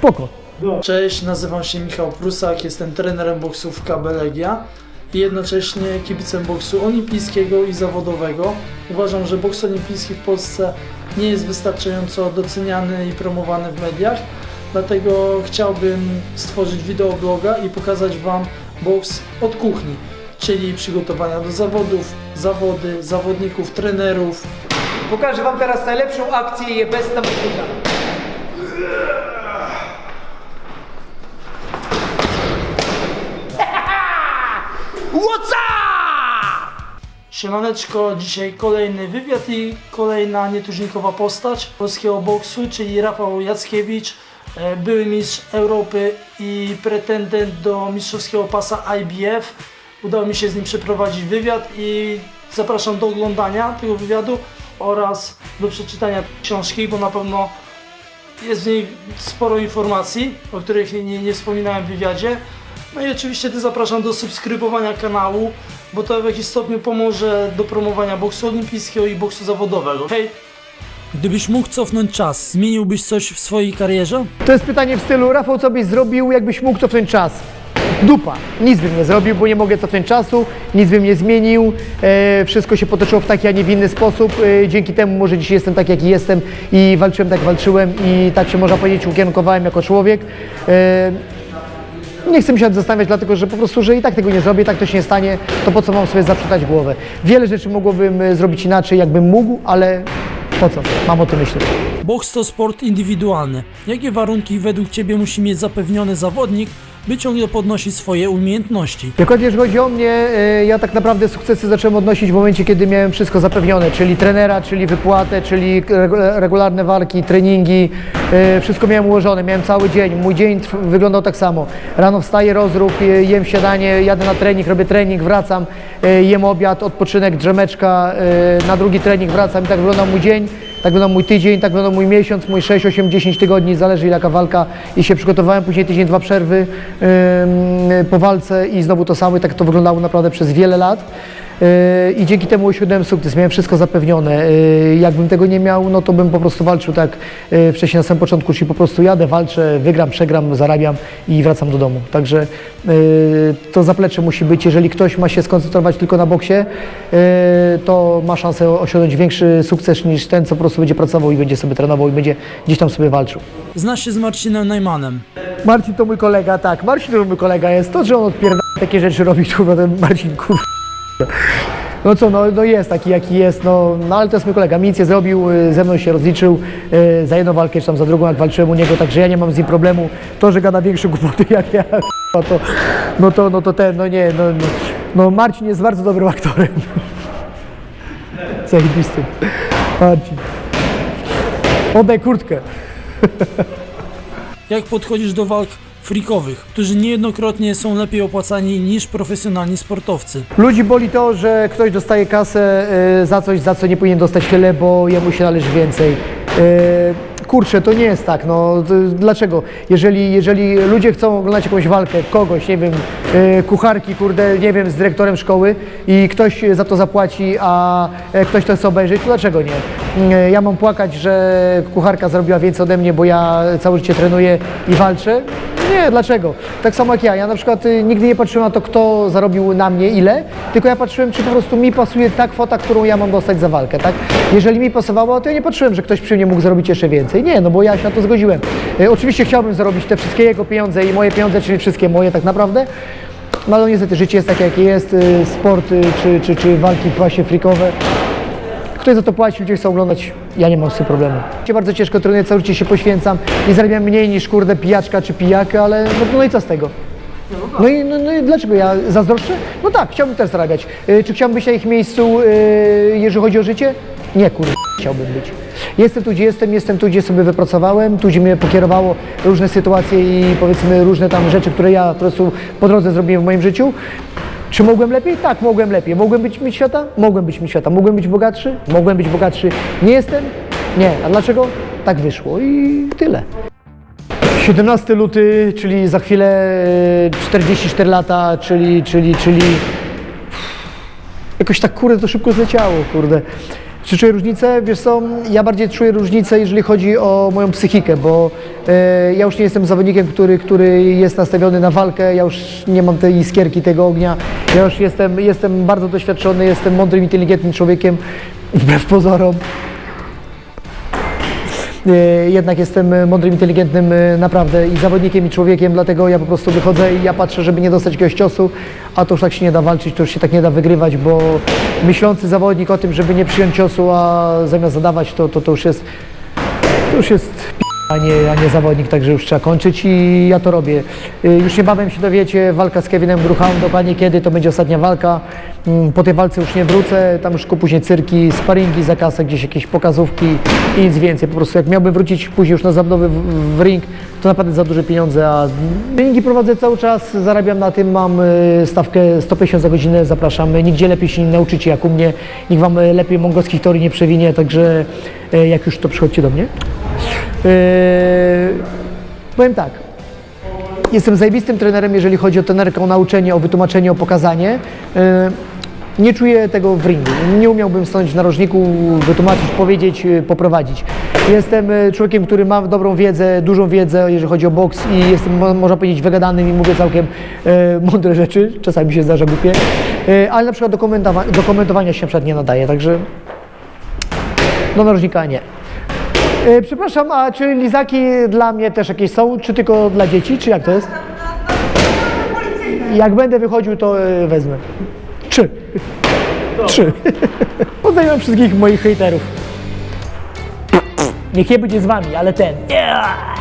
spoko. Cześć, nazywam się Michał Prusak, jestem trenerem boksu w KB Legia i jednocześnie kibicem boksu olimpijskiego i zawodowego. Uważam, że boks olimpijski w Polsce nie jest wystarczająco doceniany i promowany w mediach, dlatego chciałbym stworzyć wideobloga i pokazać Wam boks od kuchni, czyli przygotowania do zawodów, zawody, zawodników, trenerów, Pokażę wam teraz najlepszą akcję je bez What's up? Siemaneczko, dzisiaj kolejny wywiad i kolejna nietuzinkowa postać polskiego boksu, czyli Rafał Jackiewicz, e, były mistrz Europy i pretendent do mistrzowskiego pasa IBF. Udało mi się z nim przeprowadzić wywiad i zapraszam do oglądania tego wywiadu oraz do przeczytania książki, bo na pewno jest w niej sporo informacji, o których nie, nie wspominałem w wywiadzie. No i oczywiście Ty zapraszam do subskrybowania kanału, bo to w jakiś stopniu pomoże do promowania boksu olimpijskiego i boksu zawodowego. Hej! Gdybyś mógł cofnąć czas, zmieniłbyś coś w swojej karierze? To jest pytanie w stylu, Rafał, co byś zrobił, jakbyś mógł cofnąć czas? Dupa. Nic bym nie zrobił, bo nie mogę cofnąć czasu, nic bym nie zmienił, e, wszystko się potoczyło w taki, a nie w inny sposób. E, dzięki temu może dzisiaj jestem tak, jaki jestem i walczyłem tak, jak walczyłem i tak się można powiedzieć ukierunkowałem jako człowiek. E, nie chcę mi się zastanawiać, dlatego że po prostu, że i tak tego nie zrobię, i tak to się nie stanie, to po co mam sobie zaprzątać głowę? Wiele rzeczy mogłbym e, zrobić inaczej, jakbym mógł, ale po co? Mam o tym myśleć. Boks to sport indywidualny. Jakie warunki według Ciebie musi mieć zapewniony zawodnik, by ciągle podnosić swoje umiejętności? Chodzi- jeżeli chodzi o mnie, e, ja tak naprawdę sukcesy zacząłem odnosić w momencie, kiedy miałem wszystko zapewnione, czyli trenera, czyli wypłatę, czyli regu- regularne walki, treningi, e, wszystko miałem ułożone, miałem cały dzień. Mój dzień wyglądał tak samo. Rano wstaję, rozruch, e, jem śniadanie, jadę na trening, robię trening, wracam, jem obiad, odpoczynek, drzemeczka, na drugi trening wracam i tak wyglądał mój dzień. Tak wyglądał mój tydzień, tak wyglądał mój miesiąc, mój 6, 8, 10 tygodni, zależy jaka walka i się przygotowałem, później tydzień, dwa przerwy ym, po walce i znowu to samo i tak to wyglądało naprawdę przez wiele lat. Yy, I dzięki temu osiągnąłem sukces, miałem wszystko zapewnione. Yy, Jakbym tego nie miał, no to bym po prostu walczył tak yy, wcześniej na samym początku, czyli po prostu jadę, walczę, wygram, przegram, zarabiam i wracam do domu. Także to zaplecze musi być, jeżeli ktoś ma się skoncentrować tylko na boksie, to ma szansę osiągnąć większy sukces niż ten, co po prostu będzie pracował i będzie sobie trenował i będzie gdzieś tam sobie walczył. Znasz się z Marcinem Najmanem. Marcin to mój kolega, tak, Marcin to mój kolega jest. To, że on odpierda takie rzeczy robi, ten Marcin, kurwa. No co, no, no jest taki, jaki jest, no, no ale to jest mój kolega. Nic nie zrobił, y, ze mną się rozliczył y, za jedną walkę, czy tam za drugą, jak walczyłem u niego, także ja nie mam z nim problemu. To, że gada większe głupoty jak ja, kurwa, to, no to, no to ten, no nie, no, no, no Marcin jest bardzo dobrym aktorem. Zajebistym. Marcin. Oddaj kurtkę. Jak podchodzisz do walk freakowych, którzy niejednokrotnie są lepiej opłacani niż profesjonalni sportowcy? Ludzi boli to, że ktoś dostaje kasę y, za coś, za co nie powinien dostać tyle, bo jemu się należy więcej. Y, kurczę, to nie jest tak. No, dlaczego? Jeżeli, jeżeli ludzie chcą oglądać jakąś walkę, kogoś, nie wiem, y, kucharki, kurde, nie wiem, z dyrektorem szkoły i ktoś za to zapłaci, a e, ktoś to chce obejrzeć, to dlaczego nie? Ja mam płakać, że kucharka zrobiła więcej ode mnie, bo ja całe życie trenuję i walczę? Nie, dlaczego? Tak samo jak ja. Ja na przykład y, nigdy nie patrzyłem na to, kto zarobił na mnie ile, tylko ja patrzyłem, czy po prostu mi pasuje ta kwota, którą ja mam dostać za walkę, tak? Jeżeli mi pasowało, to ja nie patrzyłem, że ktoś przy mnie mógł zarobić jeszcze więcej. Nie, no bo ja się na to zgodziłem. Y, oczywiście chciałbym zarobić te wszystkie jego pieniądze i moje pieniądze, czyli wszystkie moje tak naprawdę. No ale niestety życie jest takie, jakie jest, y, sport czy, czy, czy walki właśnie frikowe. Ktoś za to płaci, ludzie chcą oglądać, ja nie mam z tym problemu. Ja bardzo ciężko trenuję, cały życie się poświęcam i zarabiam mniej niż kurde pijaczka czy pijaka, ale no, no i co z tego? No i, no, no i dlaczego ja zazdroszczę? No tak, chciałbym też zarabiać. Y, czy chciałbym być na ich miejscu, y, jeżeli chodzi o życie? Nie, kurde, chciałbym być. Jestem tu, gdzie jestem, jestem tu, gdzie sobie wypracowałem, tu, gdzie mnie pokierowało różne sytuacje i powiedzmy różne tam rzeczy, które ja po prostu po drodze zrobiłem w moim życiu. Czy mogłem lepiej? Tak, mogłem lepiej. Mogłem być mieć świata? Mogłem być mieć świata. Mogłem być bogatszy? Mogłem być bogatszy. Nie jestem? Nie. A dlaczego? Tak wyszło i tyle. 17 luty, czyli za chwilę e, 44 lata, czyli, czyli, czyli jakoś tak kurde to szybko zleciało, kurde. Czy czuję różnicę? Wiesz co, ja bardziej czuję różnicę, jeżeli chodzi o moją psychikę, bo e, ja już nie jestem zawodnikiem, który, który jest nastawiony na walkę, ja już nie mam tej iskierki, tego ognia. Ja już jestem, jestem bardzo doświadczony, jestem mądrym, inteligentnym człowiekiem, wbrew pozorom. E, jednak jestem mądrym, inteligentnym e, naprawdę i zawodnikiem i człowiekiem, dlatego ja po prostu wychodzę i ja patrzę, żeby nie dostać jakiegoś ciosu, a to już tak się nie da walczyć, to już się tak nie da wygrywać, bo myślący zawodnik o tym, żeby nie przyjąć ciosu, a zamiast zadawać, to, to, to już jest, to już jest a nie, a nie zawodnik, także już trzeba kończyć i ja to robię. Y, Już niebawem się dowiecie, walka z Kevinem Gruchałem, dokładnie kiedy, to będzie ostatnia walka. Mm, Po tej walce już nie wrócę, tam już później cyrki, sparingi za kasę, gdzieś jakieś pokazówki i nic więcej. Po prostu jak miałbym wrócić później już na zawodowy w, w ring, to naprawdę za duże pieniądze, a treningi prowadzę cały czas, zarabiam na tym, mam y, stawkę 150 za godzinę, zapraszam. Nigdzie lepiej się nie nauczycie jak u mnie, nikt wam y, lepiej mongolskich teorii nie przewinie, także jak już to przychodźcie do mnie. Yy, powiem tak. Jestem zajebistym trenerem, jeżeli chodzi o trenerkę, o nauczenie, o wytłumaczenie, o pokazanie. Yy, nie czuję tego w ringu. Nie umiałbym stanąć w narożniku, wytłumaczyć, powiedzieć, poprowadzić. Jestem człowiekiem, który ma dobrą wiedzę, dużą wiedzę, jeżeli chodzi o boks i jestem, mo- można powiedzieć, wygadanym i mówię całkiem mądre rzeczy. Czasami się zdarza głupie. Ale na przykład do, do komentowania się na przykład nie nadaje, także do narożnika nie. E, Przepraszam, a czy lizaki dla mnie też jakieś są, czy tylko dla dzieci, czy jak to jest? Jak będę wychodził, to e, wezmę. Trzy. Trzy. Pozdrawiam wszystkich moich hejterów. Niech nie będzie z wami, ale ten. Yeah!